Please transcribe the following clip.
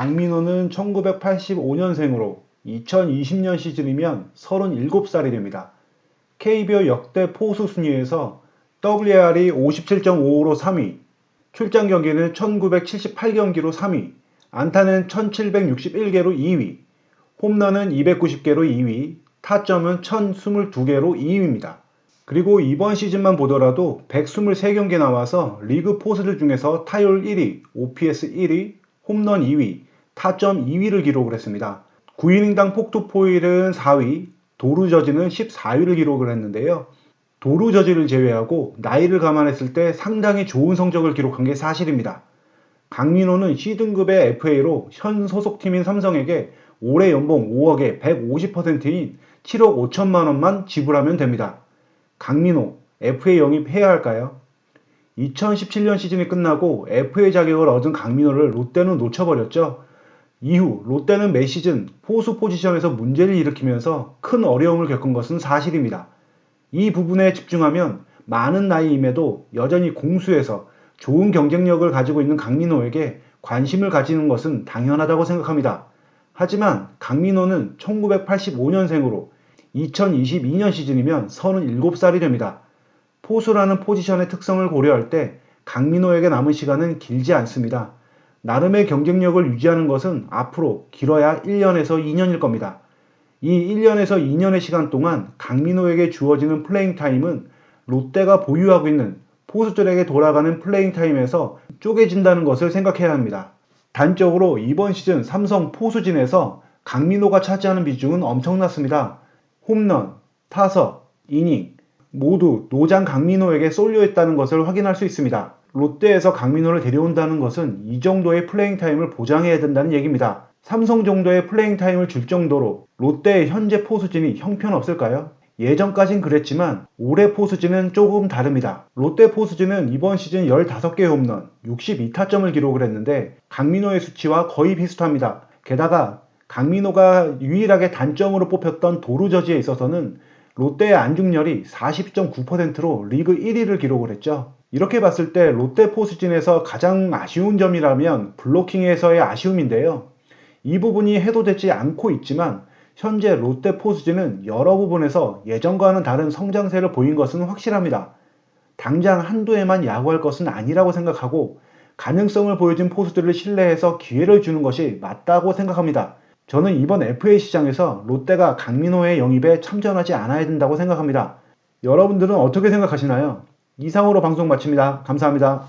강민호는 1985년생으로 2020년 시즌이면 37살이 됩니다. KBO 역대 포수 순위에서 WR이 57.55로 3위, 출장 경기는 1978경기로 3위, 안타는 1761개로 2위, 홈런은 290개로 2위, 타점은 1022개로 2위입니다. 그리고 이번 시즌만 보더라도 123경기 나와서 리그 포수들 중에서 타율 1위, OPS 1위, 홈런 2위, 타점 2위를 기록을 했습니다. 9이닝당 폭투 포일은 4위, 도루 저지는 14위를 기록을 했는데요. 도루 저지를 제외하고 나이를 감안했을 때 상당히 좋은 성적을 기록한 게 사실입니다. 강민호는 C등급의 FA로 현 소속팀인 삼성에게 올해 연봉 5억의 150%인 7억 5천만 원만 지불하면 됩니다. 강민호, FA 영입해야 할까요? 2017년 시즌이 끝나고 FA 자격을 얻은 강민호를 롯데는 놓쳐버렸죠. 이후 롯데는 매 시즌 포수 포지션에서 문제를 일으키면서 큰 어려움을 겪은 것은 사실입니다. 이 부분에 집중하면 많은 나이임에도 여전히 공수에서 좋은 경쟁력을 가지고 있는 강민호에게 관심을 가지는 것은 당연하다고 생각합니다. 하지만 강민호는 1985년생으로 2022년 시즌이면 37살이 됩니다. 포수라는 포지션의 특성을 고려할 때 강민호에게 남은 시간은 길지 않습니다. 나름의 경쟁력을 유지하는 것은 앞으로 길어야 1년에서 2년일 겁니다. 이 1년에서 2년의 시간 동안 강민호에게 주어지는 플레잉 타임은 롯데가 보유하고 있는 포수들에게 돌아가는 플레잉 타임에서 쪼개진다는 것을 생각해야 합니다. 단적으로 이번 시즌 삼성 포수진에서 강민호가 차지하는 비중은 엄청났습니다. 홈런, 타석, 이닝 모두 노장 강민호에게 쏠려 있다는 것을 확인할 수 있습니다. 롯데에서 강민호를 데려온다는 것은 이 정도의 플레잉 타임을 보장해야 된다는 얘기입니다. 삼성 정도의 플레잉 타임을 줄 정도로 롯데의 현재 포수진이 형편없을까요? 예전까진 그랬지만 올해 포수진은 조금 다릅니다. 롯데 포수진은 이번 시즌 15개 홈런, 62타점을 기록을 했는데 강민호의 수치와 거의 비슷합니다. 게다가 강민호가 유일하게 단점으로 뽑혔던 도루 저지에 있어서는 롯데의 안중열이 40.9%로 리그 1위를 기록을 했죠. 이렇게 봤을 때 롯데 포수진에서 가장 아쉬운 점이라면 블로킹에서의 아쉬움인데요. 이 부분이 해도되지 않고 있지만 현재 롯데 포수진은 여러 부분에서 예전과는 다른 성장세를 보인 것은 확실합니다. 당장 한두 해만 야구할 것은 아니라고 생각하고 가능성을 보여준 포수들을 신뢰해서 기회를 주는 것이 맞다고 생각합니다. 저는 이번 FA 시장에서 롯데가 강민호의 영입에 참전하지 않아야 된다고 생각합니다. 여러분들은 어떻게 생각하시나요? 이상으로 방송 마칩니다. 감사합니다.